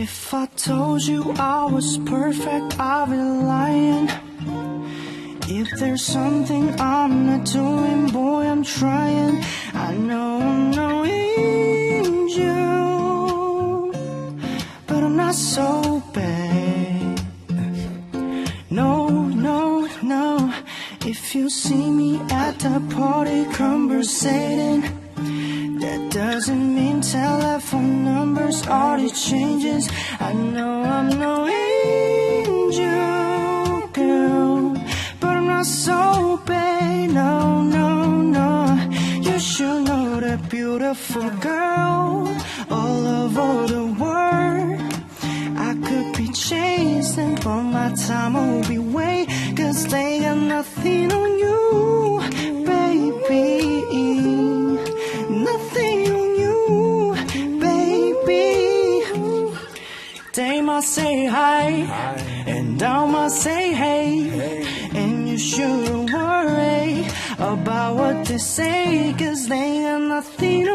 If I told you I was perfect, I'd be lying. If there's something I'm not doing, boy, I'm trying. I know I'm no angel, but I'm not so bad. No, no, no. If you see me at the party conversating, that doesn't mean telephone numbers already changes. I know I'm no angel, girl, but I'm not so bad. No, no, no. You should know that beautiful girl all over the world. I could be chasing, but my time will be way. Cause they got nothing Might say hi, and I might say hey. And you shouldn't worry about what they say, cause they got nothing.